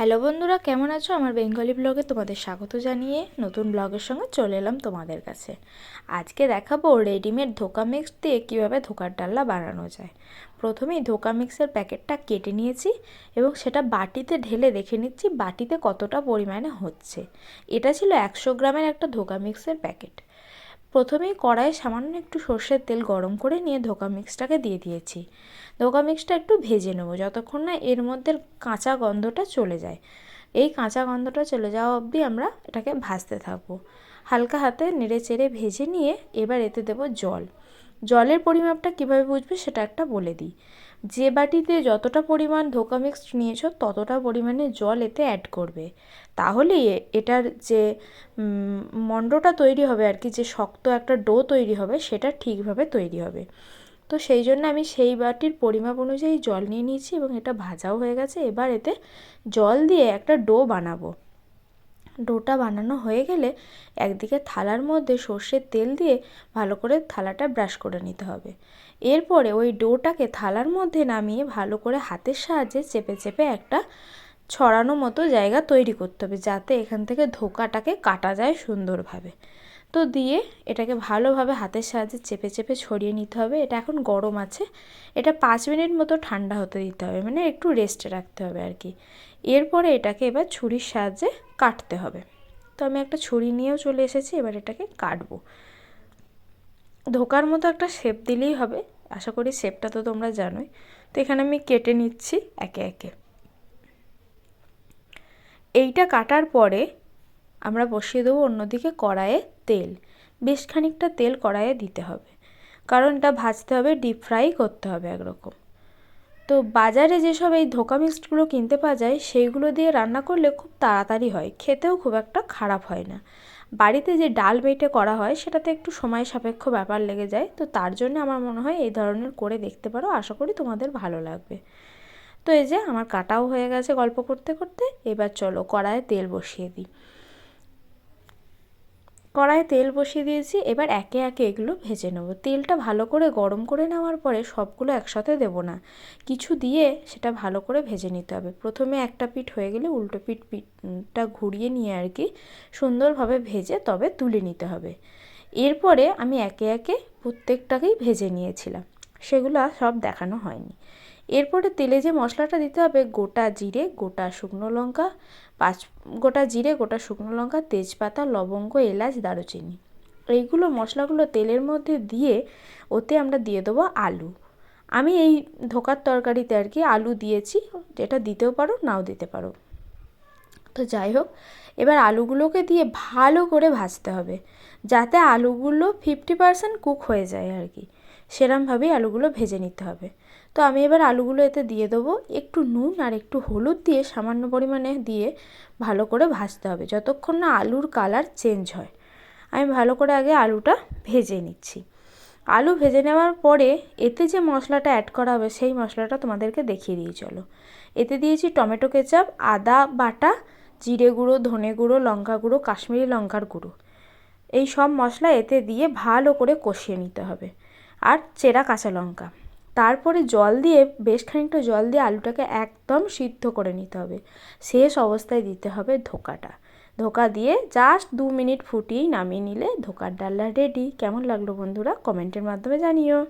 Hello বন্ধুরা, কেমন আছো? আমার বেঙ্গলি ব্লগে তোমাদের স্বাগত জানিয়ে নতুন ব্লগের সঙ্গে চলে এলাম তোমাদের কাছে। আজকে দেখাবো রেডিমেড ধোকা মিক্স দিয়ে কীভাবে ধোকার ডাল্লা বানানো যায়। প্রথমেই ধোকা মিক্সের প্যাকেটটা কেটে নিয়েছি এবং সেটা বাটিতে ঢেলে দেখে নিচ্ছি বাটিতে কতটা পরিমাণে হচ্ছে। এটা ছিল একশো গ্রামের একটা ধোকা মিক্সের প্যাকেট। প্রথমেই কড়াইয়ে সামান্য একটু সর্ষের তেল গরম করে নিয়ে ধোকা মিক্সটাকে দিয়ে দিয়েছি। ধোকা মিক্সটা একটু ভেজে নেব, যতক্ষণ না এর মধ্যে কাঁচা গন্ধটা চলে যায়। এই কাঁচা গন্ধটা চলে যাওয়া অবধি আমরা এটাকে ভাজতে থাকব। হালকা হাতে নেড়ে চেড়ে ভেজে নিয়ে এবার এতে দেবো জল। জলের পরিমাপটা কীভাবে বুঝবে সেটা একটা বলে দিই। যে বাটিতে যতটা পরিমাণ ধোকা মিক্সড নিয়েছো, ততটা পরিমাণে জল এতে অ্যাড করবে। তাহলেই এটার যে মণ্ডটা তৈরি হবে আর কি, যে শক্ত একটা ডো তৈরি হবে, সেটা ঠিকভাবে তৈরি হবে। তো সেই জন্য আমি সেই বাটির পরিমাপ অনুযায়ী জল নিয়ে নিয়েছি এবং এটা ভাজাও হয়ে গেছে। এবার এতে জল দিয়ে একটা ডো বানাবো। ডোটা বানানো হয়ে গেলে একদিকে থালার মধ্যে সর্ষের তেল দিয়ে ভালো করে থালাটা ব্রাশ করে নিতে হবে। এরপরে ওই ডোটাকে থালার মধ্যে নামিয়ে ভালো করে হাতের সাহায্যে চেপে চেপে একটা ছড়ানো মতো জায়গা তৈরি করতে হবে, যাতে এখান থেকে ধোকাটাকে কাটা যায় সুন্দরভাবে। তো দিয়ে এটাকে ভালোভাবে হাতের সাহায্যে চেপে চেপে ছড়িয়ে নিতে হবে। এটা এখন গরম আছে। এটা পাঁচ মিনিট মতো ঠান্ডা হতে দিতে হবে মানে একটু রেস্টে রাখতে হবে আর কি। এরপরে এটাকে এবার ছুরির সাহায্যে কাটতে হবে। তো আমি একটা ছুরি নিয়েও চলে এসেছি, এবার এটাকে কাটবো। ধোকার মতো একটা শেপ দিলেই হবে। আশা করি শেপটা তো তোমরা জানোই। তো এখানে আমি কেটে নিচ্ছি একে একে। এইটা কাটার পরে আমরা বসিয়ে দেবো অন্যদিকে কড়াইয়ে তেল। বেশ খানিকটা তেল কড়াইয়ে দিতে হবে। কারণ এটা ভাজতে হবে ডিপ ফ্রাই করতে হবে একরকম। তো বাজারে যেসব এই ধোকা মিক্সডগুলো কিনতে পাওয়া যায়, সেইগুলো দিয়ে রান্না করলে খুব তাড়াতাড়ি হয়। খেতেও খুব একটা খারাপ হয় না। বাড়িতে যে ডাল বেটে করা হয়, সেটাতে একটু সময় সাপেক্ষ ব্যাপার লেগে যায়। তো তার জন্য আমার মনে হয় এই ধরনের করে দেখতে পারো। আশা করি তোমাদের ভালো লাগবে। তো এই যে আমার কাটাও হয়ে গেছে গল্প করতে করতে। এবার চলো কড়াইয়ে তেল বসিয়ে দিই। কড়াইয়ে তেল বসিয়ে দিয়েছি, এবার একে একে এগুলো ভেজে নেব। তেলটা ভালো করে গরম করে নেওয়ার পরে সবগুলো একসাথে দেব না। কিছু দিয়ে সেটা ভালো করে ভেজে নিতে হবে। প্রথমে একটা পিঠ হয়ে গেলে উল্টো পিঠ, পিঠটা ঘুরিয়ে নিয়ে আর কি সুন্দরভাবে ভেজে তবে তুলে নিতে হবে। এরপরে আমি একে একে প্রত্যেকটাকেই ভেজে নিয়েছিলাম। সেগুলো সব দেখানো হয়নি। এরপরে তেলে যে মশলাটা দিতে হবে, গোটা জিরে, গোটা শুকনো লঙ্কা, পাঁচ, গোটা জিরে, গোটা শুকনো লঙ্কা, তেজপাতা, লবঙ্গ, এলাচ, দারুচিনি। এইগুলো মশলাগুলো তেলের মধ্যে দিয়ে ওতে আমরা দিয়ে দেবো আলু। আমি এই ধোকার তরকারিতে আর কি আলু দিয়েছি, যেটা দিতেও পারো, নাও দিতে পারো। তো যাই হোক, এবার আলুগুলোকে দিয়ে ভালো করে ভাজতে হবে, যাতে আলুগুলো ফিফটি পারসেন্ট কুক হয়ে যায় আর কি। সেরমভাবেই আলুগুলো ভেজে নিতে হবে। তো আমি এবার আলুগুলো এতে দিয়ে দেবো। একটু নুন আর একটু হলুদ দিয়ে সামান্য পরিমাণে দিয়ে ভালো করে ভাজতে হবে, যতক্ষণ না আলুর কালার চেঞ্জ হয়। আমি ভালো করে আগে আলুটা ভেজে নিচ্ছি। আলু ভেজে নেওয়ার পরে এতে যে মশলাটা অ্যাড করা হবে, সেই মশলাটা তোমাদেরকে দেখিয়ে দিই, চলো। এতে দিয়েছি টমেটো কেচাপ, আদা বাটা, জিরে গুঁড়ো, ধনে গুঁড়ো, লঙ্কা গুঁড়ো, কাশ্মীরি লঙ্কার গুঁড়ো। এই সব মশলা এতে দিয়ে ভালো করে কষিয়ে নিতে হবে। আর চেরা কাঁচা লঙ্কা। তারপরে জল দিয়ে, বেশ খানিকটা জল দিয়ে আলুটাকে একদম সিদ্ধ করে নিতে হবে। শেষ অবস্থায় দিতে হবে ধোকাটা। ধোকা দিয়ে জাস্ট দু মিনিট ফুটিয়েই নামিয়ে নিলে ধোকার ডাল্লা রেডি কেমন লাগল বন্ধুরা? কমেন্টের মাধ্যমে জানিও।